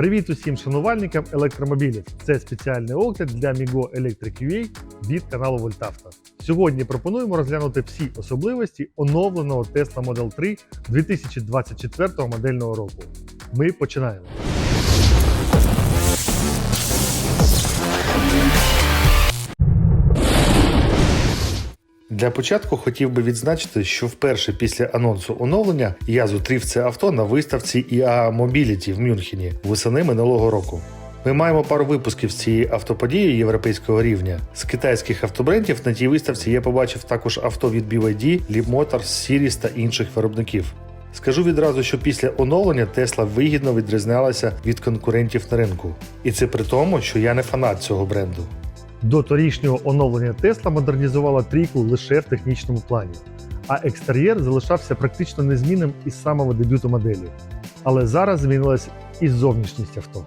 Привіт усім шанувальникам електромобілів! Це спеціальний огляд для Migo Electric UA від каналу Вольтавто. Сьогодні пропонуємо розглянути всі особливості оновленого Tesla Model 3 2024 модельного року. Ми починаємо. Для початку хотів би відзначити, що вперше після анонсу оновлення я зустрів це авто на виставці IAA Mobility в Мюнхені восени минулого року. Ми маємо пару випусків з цієї автоподії європейського рівня. З китайських автобрендів на тій виставці я побачив також авто від BYD, Leap Motors, Series та інших виробників. Скажу відразу, що після оновлення Tesla вигідно відрізнялася від конкурентів на ринку. І це при тому, що я не фанат цього бренду. До торішнього оновлення Tesla модернізувала трійку лише в технічному плані, а екстер'єр залишався практично незмінним із самого дебюту моделі. Але зараз змінилась і зовнішність авто.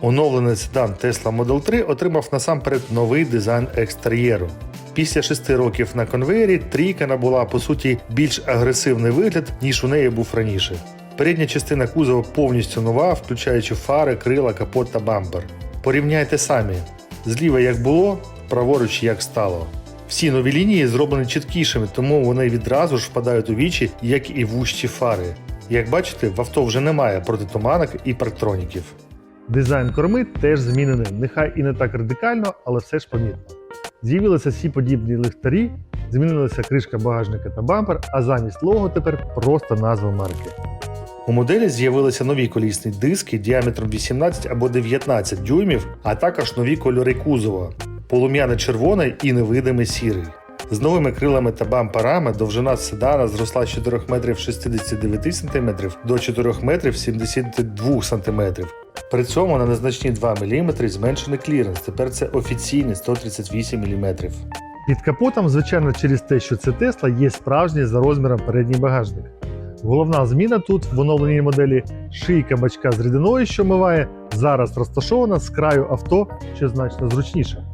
Оновлений седан Tesla Model 3 отримав насамперед новий дизайн екстер'єру. Після шести років на конвеєрі трійка набула по суті більш агресивний вигляд, ніж у неї був раніше. Передня частина кузова повністю нова, включаючи фари, крила, капот та бампер. Порівняйте самі. Зліва як було, праворуч як стало. Всі нові лінії зроблені чіткішими, тому вони відразу ж впадають у вічі, як і вущі фари. Як бачите, в авто вже немає протитуманок і парктроніків. Дизайн корми теж змінений, нехай і не так радикально, але все ж помітно. З'явилися всі подібні ліхтарі, змінилася кришка багажника та бампер, а замість лого тепер просто назва марки. У моделі з'явилися нові колісні диски діаметром 18 або 19 дюймів, а також нові кольори кузова полум'яно червоний і невидимий сірий. З новими крилами та бамперами довжина седана зросла з 4 метрів 69 см до 4 метрів 72 см. При цьому на незначні 2 мм зменшений кліренс. Тепер це офіційні 138 мм. Під капотом, звичайно, через те, що це Тесла, є справжній за розміром передній багажник. Головна зміна тут в оновленій моделі шийка бачка з рідиною, що миває, зараз розташована з краю авто, що значно зручніше.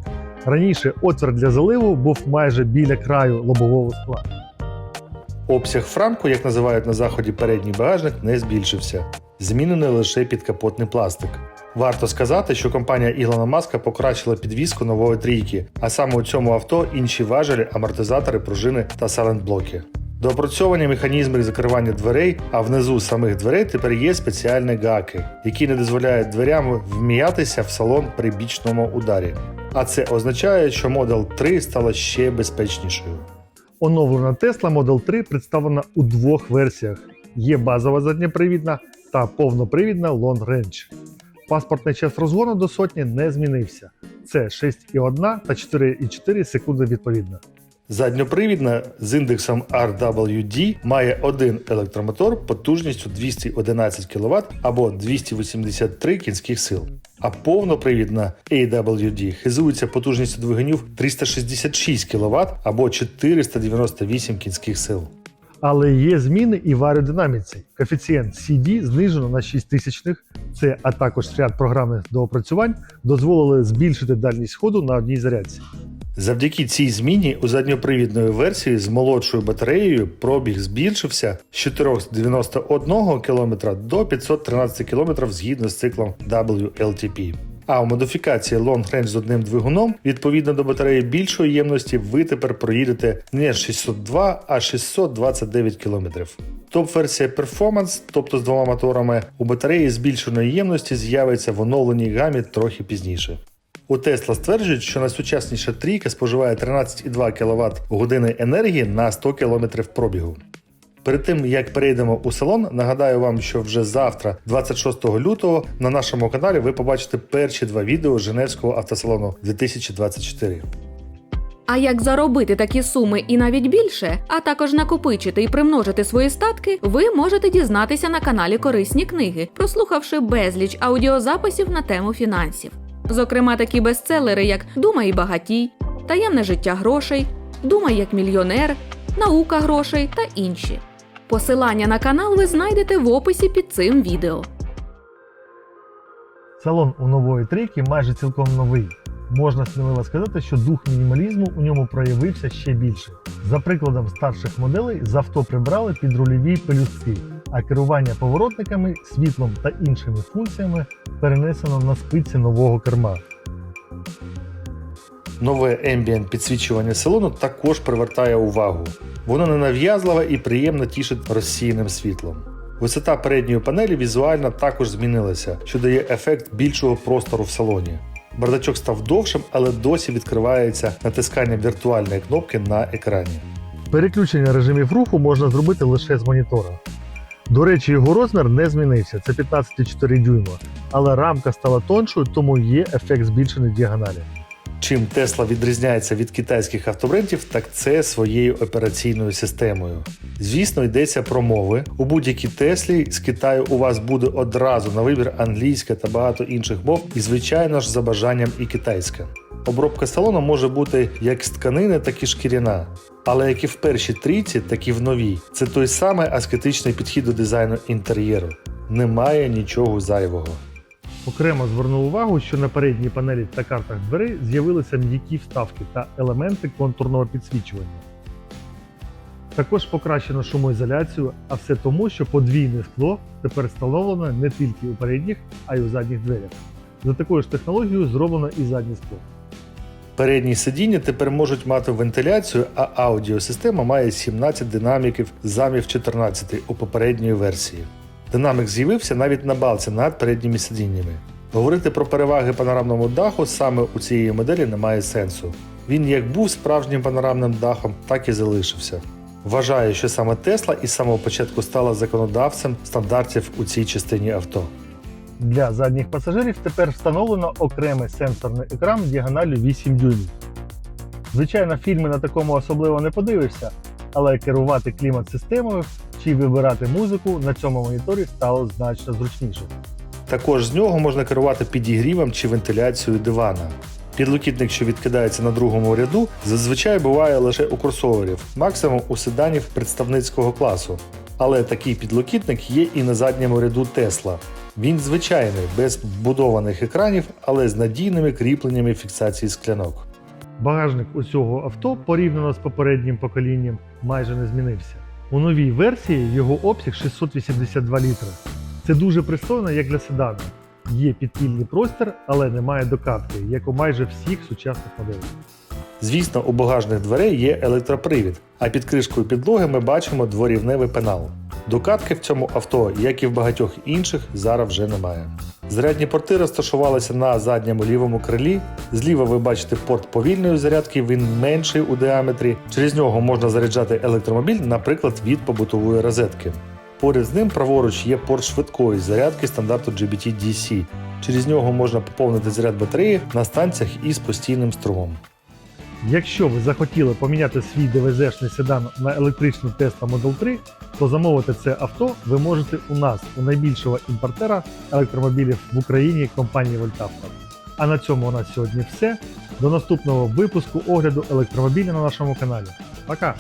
Раніше отвір для заливу був майже біля краю лобового скла. Обсяг франку, як називають на заході передній багажник, не збільшився. Змінений лише підкапотний пластик. Варто сказати, що компанія Ілона Маска покращила підвіску нової трійки, а саме у цьому авто інші важелі, амортизатори, пружини та салентблоки. Доопрацьовані механізми закривання дверей, а внизу самих дверей тепер є спеціальні гаки, які не дозволяють дверям вміятися в салон при бічному ударі. А це означає, що Model 3 стала ще безпечнішою. Оновлена Tesla Model 3 представлена у двох версіях: є базова задньопривідна та повнопривідна Long Range. Паспортний час розгону до сотні не змінився. Це 6,1 та 4,4 секунди відповідно. Задньопривідна з індексом RWD має один електромотор потужністю 211 кВт або 283 кінських сил. А повнопривідна AWD хизується потужністю двигунів 366 кВт або 498 кінських сил. Але є зміни і в аеродинаміці. Коефіцієнт CD знижено на 6 тисячних. Це, а також ряд програмних доопрацювань дозволили збільшити дальність ходу на одній зарядці. Завдяки цій зміні у задньопривідної версії з молодшою батареєю пробіг збільшився з 491 км до 513 км згідно з циклом WLTP. А у модифікації Long Range з одним двигуном, відповідно до батареї більшої ємності, ви тепер проїдете не 602, а 629 км. Топ-версія Performance, тобто з двома моторами, у батареї збільшеної ємності з'явиться в оновленій гамі трохи пізніше. У Tesla стверджують, що найсучасніша трійка споживає 13,2 кВт години енергії на 100 км пробігу. Перед тим як перейдемо у салон, нагадаю вам, що вже завтра, 26 лютого, на нашому каналі ви побачите перші два відео Женевського автосалону 2024. А як заробити такі суми і навіть більше, а також накопичити і примножити свої статки, ви можете дізнатися на каналі Корисні книги, прослухавши безліч аудіозаписів на тему фінансів. Зокрема, такі бестселери, як Думай багатій, Таємне життя грошей, Думай як мільйонер, Наука грошей та інші. Посилання на канал ви знайдете в описі під цим відео. Салон у нової трійки майже цілком новий. Можна сміливо сказати, що дух мінімалізму у ньому проявився ще більше. За прикладом старших моделей з авто прибрали підрульові пелюстки, а керування поворотниками, світлом та іншими функціями перенесено на спиці нового керма. Нове Ambient підсвічування салону також привертає увагу. Воно ненав'язливе і приємно тішить розсіяним світлом. Висота передньої панелі візуально також змінилася, що дає ефект більшого простору в салоні. Бардачок став довшим, але досі відкривається натисканням віртуальної кнопки на екрані. Переключення режимів руху можна зробити лише з монітора. До речі, його розмір не змінився, це 15,4 дюйма, але рамка стала тоншою, тому є ефект збільшеної діагоналі. Чим Tesla відрізняється від китайських автобрендів, так це своєю операційною системою. Звісно, йдеться про мови. У будь-якій Теслі з Китаю у вас буде одразу на вибір англійська та багато інших мов, і, звичайно ж, за бажанням і китайська. Обробка салону може бути як з тканини, так і шкіряна. Але як і в першій трійці, так і в новій. Це той самий аскетичний підхід до дизайну інтер'єру. Немає нічого зайвого. Окремо звернув увагу, що на передній панелі та картах дверей з'явилися м'які вставки та елементи контурного підсвічування. Також покращено шумоізоляцію, а все тому, що подвійне скло тепер встановлено не тільки у передніх, а й у задніх дверях. За такою ж технологією зроблено і заднє скло. Передні сидіння тепер можуть мати вентиляцію, а аудіосистема має 17 динаміків замів 14 у попередньої версії. Динамік з'явився навіть на балці над передніми сидіннями. Говорити про переваги панорамному даху саме у цієї моделі немає сенсу. Він як був справжнім панорамним дахом, так і залишився. Вважаю, що саме Tesla із самого початку стала законодавцем стандартів у цій частині авто. Для задніх пасажирів тепер встановлено окремий сенсорний екран діагоналю 8 дюймів. Звичайно, фільми на такому особливо не подивишся, але керувати клімат-системою чи вибирати музику на цьому моніторі стало значно зручніше. Також з нього можна керувати підігрівом чи вентиляцією дивана. Підлокітник, що відкидається на другому ряду, зазвичай буває лише у кросоверів, максимум у седанів представницького класу. Але такий підлокітник є і на задньому ряду Tesla. Він звичайний, без вбудованих екранів, але з надійними кріпленнями фіксації склянок. Багажник у цього авто порівняно з попереднім поколінням майже не змінився. У новій версії його обсяг 682 літри. Це дуже пристойно як для седану. Є підпільний простір, але немає докатки, як у майже всіх сучасних моделей. Звісно, у багажних дверей є електропривід, а під кришкою підлоги ми бачимо дворівневий пенал. Докатки в цьому авто, як і в багатьох інших, зараз вже немає. Зарядні порти розташувалися на задньому лівому крилі. Зліва ви бачите порт повільної зарядки, він менший у діаметрі. Через нього можна заряджати електромобіль, наприклад, від побутової розетки. Поряд з ним праворуч є порт швидкої зарядки стандарту GBT-DC. Через нього можна поповнити заряд батареї на станціях із постійним струмом. Якщо ви захотіли поміняти свій ДВЗ-шний седан на електричний Tesla Model 3, то замовити це авто ви можете у нас, у найбільшого імпортера електромобілів в Україні компанії Вольтавто. А на цьому у нас сьогодні все. До наступного випуску огляду електромобіля на нашому каналі. Пока!